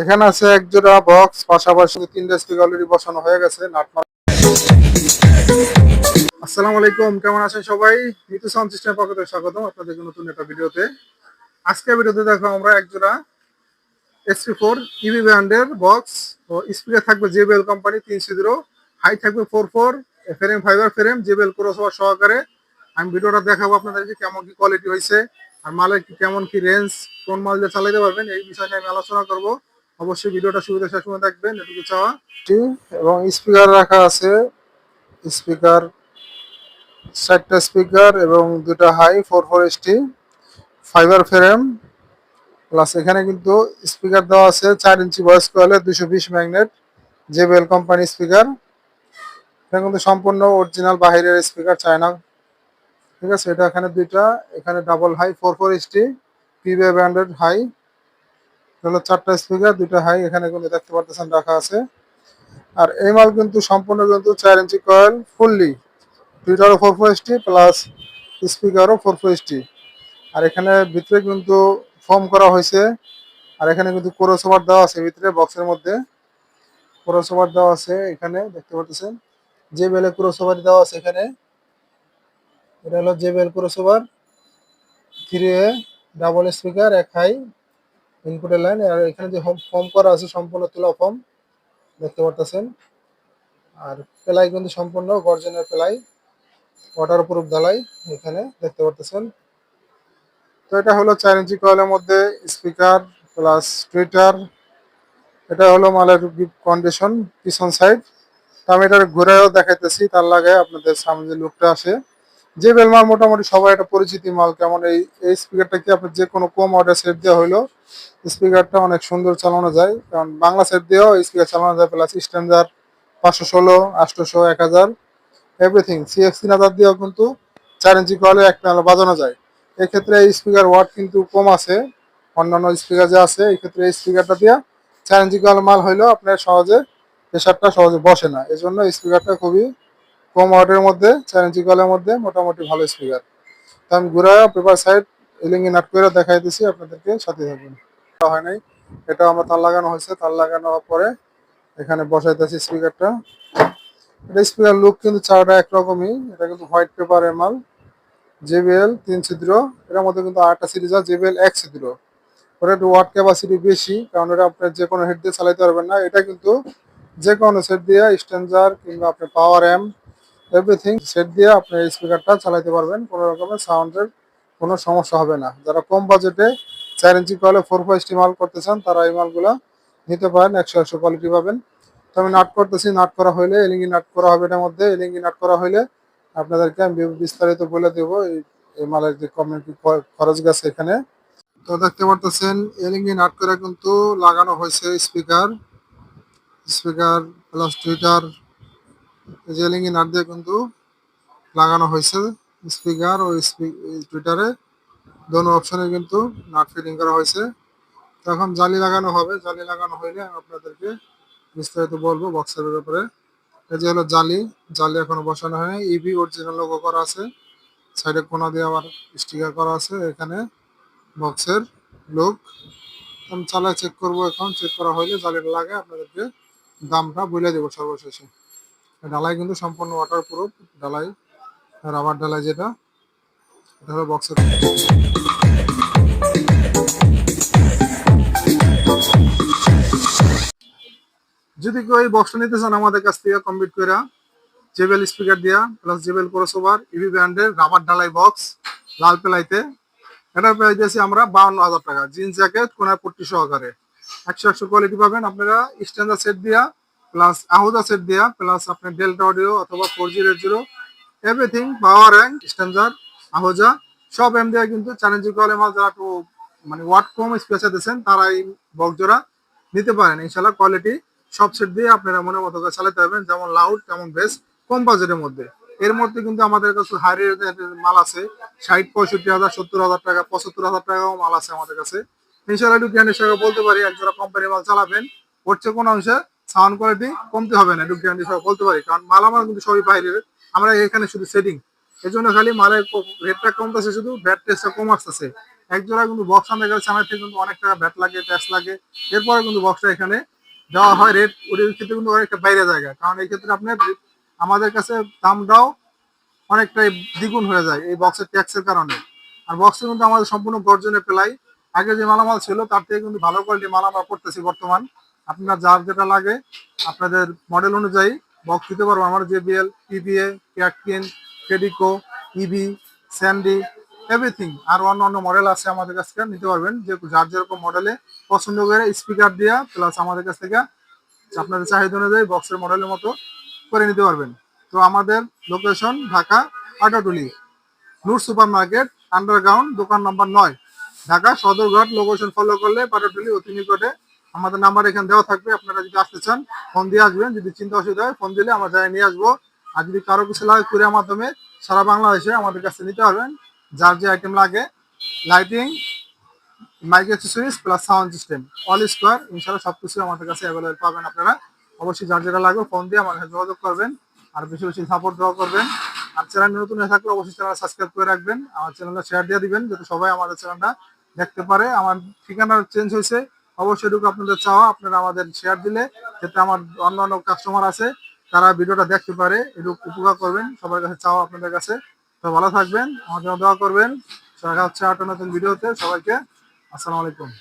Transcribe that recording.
এখানে আছে এক জোড়া বক্স পাশাপাশি তিনটা স্পিকার অলরেডি বসানো হয়ে গেছে আসসালামু আলাইকুম, কেমন আছেন সবাই? মিতু সাউন্ড সিস্টেম পক্ষ থেকে স্বাগতম আপনাদের নতুন একটা ভিডিওতে। আজকে ভিডিওতে দেখো আমরা এক জোড়া এসপি ফোর ইভি ব্র্যান্ডের বক্স ও স্পিকার থাকবে জেবেল কোম্পানি তিন সিদ্রো হাই থাকবে four four frame fibre frame JBL crossover সহকারে। আমি ভিডিওটা দেখাবো আপনাদেরকে কেমন কি কোয়ালিটি হয়েছে, আর মালের কেমন কি রেঞ্জ কোন মাল দিয়ে চালাতে পারবেন, এই বিষয় নিয়ে আমি আলোচনা করব। অবশ্যই ভিডিওটা শেষ পর্যন্ত দেখবেন, এটুকু চাওয়া। এবং স্পিকার রাখা আছে। স্পিকার, চারটা স্পিকার এবং দুটো high, four four ST fibre frame plus এখানে কিন্তু স্পিকার দেওয়া আছে চার ইঞ্চি ভয়েস কয়েলে দুশো বিশ ম্যাগনেট জেবেল কোম্পানি স্পিকার এটা কিন্তু সম্পূর্ণ অরিজিনাল বাহিরের স্পিকার চায়না ঠিক আছে? এটা এখানে দুইটা, এখানে double high four four ST পিবে branded high হলো চারটা স্পিকার দুইটা হাই এখানে কিন্তু দেখতে পারতেছেন রাখা আছে। আর এই মাল কিন্তু সম্পূর্ণ কিন্তু চার ইঞ্চি কয়েল ফুললি টুইটারও ফোর ফোর এসটি প্লাস স্পিকারও ফোর ফোর এসটি আর এখানে ভিতরে কিন্তু ফর্ম করা হয়েছে। আর এখানে কিন্তু কোরোসোভার দেওয়া আছে ভিতরে বক্সের মধ্যে। কোরোসোভার দেওয়া আছে এখানে, দেখতে পাচ্ছেন যে বেলে ক্রোসোভার দেওয়া আছে এখানে। এটা হলো যে bell crossover three A double speaker এক হাই ইনপুটের লাইন আর এখানে যে ফর্ম করা আছে সম্পূর্ণ তোলা ফর্ম দেখতে পারতেছেন। আর প্লাই কিন্তু সম্পূর্ণ গর্জনের প্লাই ওয়াটার প্রুফ ঢালাই এখানে দেখতে পারতেছেন। তো এটা হলো চার ইঞ্চি কয়েলের মধ্যে স্পিকার প্লাস টুইটার এটা হলো মালের কন্ডিশন পিছন সাইড তো আমি এটা ঘুরেও দেখাইতেছি, তার লাগে আপনাদের সামনে যে লুকটা আসে। যে বেলমাল মোটামুটি সবাই একটা পরিচিতি মাল, কেমন এই এই স্পিকারটা কি আপনার যে কোনো কম অর্ডার সেট দেওয়া হইল স্পিকারটা অনেক সুন্দর চালানো যায়। কারণ বাংলা সেট দিয়েও স্পিকার চালানো যায় প্লাস স্ট্যান্ডার পাঁচশো ষোলো আটশোশো এক হাজার এভরিথিং সিএক্স হাজার দিয়েও কিন্তু চার ইঞ্চি কলে এক নালা বাজানো যায়। এক্ষেত্রে এই স্পিকার ওয়াট কিন্তু কম আছে, অন্যান্য স্পিকার যে আছে এই ক্ষেত্রে এই স্পিকারটা দিয়ে চার ইঞ্চি কল মাল হইলেও আপনার সহজে প্রেশারটা সহজে বসে না। এই জন্য স্পিকারটা খুবই কম ওয়াটের মধ্যে চার ইঞ্চি কলের মধ্যে মোটামুটি ভালো স্পিকার তো আমি ঘুরা পেপার সাইড এলিঙ্গি নাট করে দেখাই দিছি আপনাদেরকে সাথে থাকবেন। হয় নাই এটা আমার তার লাগানো হয়েছে তার লাগানো পরে এখানে বসাইতেছি স্পিকারটা এটা স্পিকার লুক কিন্তু চারটা একরকমই, এটা কিন্তু হোয়াইট পেপারের মাল জেবিএল তিন ছিদ্র, এটার মধ্যে কিন্তু আটটা সিরিজ আছে জেবিএল এক ছিদ্র। ওটা একটু ওয়াট ক্যাপাসিটি বেশি, কারণ এটা আপনার যে কোনো হেড দিয়ে চালাইতে পারবেন না, এটা কিন্তু যে কোনো সেট দিয়ে স্ট্যান্ডার কিংবা আপনার পাওয়ার অ্যাম এভরিথিং সেট দিয়ে আপনি এই স্পিকারটা চালাতে পারবেন। কোনো রকমের সাউন্ডের কোনো সমস্যা হবে না। যারা কম বাজেটে চার ইঞ্চি কলে ফোর ফাইভ মাল করতে চান তারা এই মালগুলো নিতে পারেন, একশো একশো কোয়ালিটি পাবেন। তো আমি নাট করতেছি নাট করা হইলে এলিঙ্গি নাট করা হবে এটার মধ্যে। এলিঙ্গি নাট করা হইলে আপনাদেরকে আমি বিস্তারিত বলে দেবো এই এই মালের যে কমিউনিটি খরচ গেছে এখানে। তো দেখতে পারতেছেন এলিঙ্গি নাট করে কিন্তু লাগানো হয়েছে স্পিকার স্পিকার প্লাস টুইটার এলিঙ্গি নাট দিয়ে কিন্তু লাগানো হয়েছে স্পিকার ও টুইটারে দোনো অপশনে কিন্তু নাট ফিটিং করা হয়েছে। তখন জালি লাগানো হবে। জালি লাগানো হইলে আপনাদেরকে বিস্তারিত বলব বক্সের ব্যাপারে এই যে হলো জালি। জালি এখনও বসানো হয়নি। ইভি অরিজিনাল লোগো করা আছে। সাইডে কোনা দিয়ে আবার স্টিকার করা আছে এখানে বক্সের লোক আমি চালায় চেক করব এখন। চেক করা হইলে জালিটা লাগে, আপনাদেরকে দামটা বলে দেবো সর্বশেষে। ডালাই কিন্তু সম্পূর্ণ ওয়াটার প্রুফ ডালাই রাবার ডালাই যেটা, এটা হলো বক্সের যদি কেউ এই বক্সটা নিতে চান আমাদের কাছ থেকে কমপ্লিট করে জেবেল স্পিকার দিয়া প্লাস জেবেল ক্রসওভার ইভি ব্র্যান্ডের রাবার ডালাই বক্স লাল পেলাইতে। এটা পেয়ে দিয়েছি আমরা বাউন্ন হাজার টাকা। জিন্স জ্যাকেট কোনায় পট্টি সহকারে। একশো একশো কোয়ালিটি পাবেন আপনারা। স্ট্যান্ডার সেট দিয়া প্লাস আহুদা সেট দিয়া প্লাস আপনার ডেল্টা অডিও অথবা four G red zero everything power rank standard Ahuja, সব এম দিয়া কিন্তু চ্যালেঞ্জি কলে মাল যারা একটু মানে ওয়াট কম স্পেসে দিয়েছেন তারা এই বক্স জোড়া নিতে পারেন। ইনশাল্লাহ কোয়ালিটি সব সেট দিয়ে আপনারা মনের মতো করে চালাতে পারবেন, যেমন লাউড তেমন বেস কম বাজেটের মধ্যে। এর মধ্যে কিন্তু আমাদের কাছে হাই মাল আছে, ষাট, পঁয়ষট্টি হাজার, সত্তর হাজার টাকা, পঁচাত্তর হাজার টাকাও মাল আছে আমাদের কাছে। ইনশাল্লাহ একটু গ্যারান্টির সঙ্গে বলতে পারি, একজোড়া কোম্পানি মাল চালাবেন হচ্ছে কোন অংশে সাউন্ড কোয়ালিটি কমতে হবে না একটু সঙ্গে বলতে পারি। কারণ মাল আমার কিন্তু সবই বাইরের। আমরা এখানে শুধু সেটিং এই জন্য খালি মালের রেটটা কমতেছে শুধু ব্যাট টেস্টটা কম আসতেছে। এক জোড়া কিন্তু বক্স আনতে গেলে চায়না থেকে কিন্তু অনেক টাকা ব্যাট লাগে ট্যাক্স লাগে। এরপরে কিন্তু বক্সটা এখানে দেওয়া হয় রেট ওদের ক্ষেত্রে কিন্তু অনেকটা বাইরে জায়গা। কারণ এই ক্ষেত্রে আপনার আমাদের কাছে দামটাও অনেকটাই দ্বিগুণ হয়ে যায় এই বক্সের ট্যাক্সের কারণে। আর বক্সে কিন্তু আমাদের সম্পূর্ণ গর্জনে পেলাই। আগে যে মালামাল ছিল, তার থেকে কিন্তু ভালো কোয়ালিটি মাল আমরা করতেছি বর্তমান। আপনার যার যেটা লাগে, আপনাদের মডেল অনুযায়ী বক্স দিতে পারব। আমার জেবিএল পিবিএ ক্যাটকিন ফেডিকো ইবি স্যান্ডি এভরিথিং আর অন্য অন্য মডেল আছে আমাদের কাছ থেকে, নিতে পারবেন। যে যার যেরকম মডেলে পছন্দ করে স্পিকার দিয়া প্লাস আমাদের কাছ থেকে আপনাদের চাহিদা অনুযায়ী বক্সের মডেলের মতো করে নিতে পারবেন। তো আমাদের location Dhaka Atatuli Noor super market underground দোকান নম্বর নয়। ঢাকা সদরঘাট লোকেশন ফলো করলে পাটাটুলি অতি নিকটে আমাদের নাম্বার এখানে দেওয়া থাকবে, আপনারা যদি আসতে চান ফোন দিয়ে আসবেন, যদি চিন্তা অসুবিধা হয় ফোন দিলে আমরা যাই নিয়ে আসব। আর যদি কারও কিছু লাগে কুরিয়ার মাধ্যমে, সারা বাংলাদেশে আমাদের কাছে নিতে পারবেন। যার যে আইটেম লাগে lighting mic accessories plus sound system all square ইনশাল্লাহ সব কিছু আমাদের কাছে অ্যাভেলেবেল পাবেন আপনারা। অবশ্যই যার যেটা লাগবে ফোন দিয়ে আমার সাথে যোগাযোগ করবেন, আর বেশি বেশি সাপোর্ট দেওয়া করবেন। আর চ্যানেল নতুন হয়ে থাকলে অবশ্যই চ্যানেল সাবস্ক্রাইব করে রাখবেন, আমার চ্যানেলটা শেয়ার দিয়ে দিবেন, যাতে সবাই আমাদের চ্যানেলটা দেখতে পারে। আমার ঠিকানা চেঞ্জ হয়েছে অবশ্যই এটুকু আপনাদের চাওয়া, আপনারা আমাদের শেয়ার দিলে যাতে আমার অন্য অন্য কাস্টমার আছে, তারা ভিডিওটা দেখতে পারে, এটুকু উপকার করবেন, সবার কাছে চাওয়া আপনাদের কাছে। তো ভালো থাকবেন, আমার জন্য দোয়া করবেন। দেখা হচ্ছে আটটা নতুন ভিডিওতে, সবাইকে আসসালামু আলাইকুম।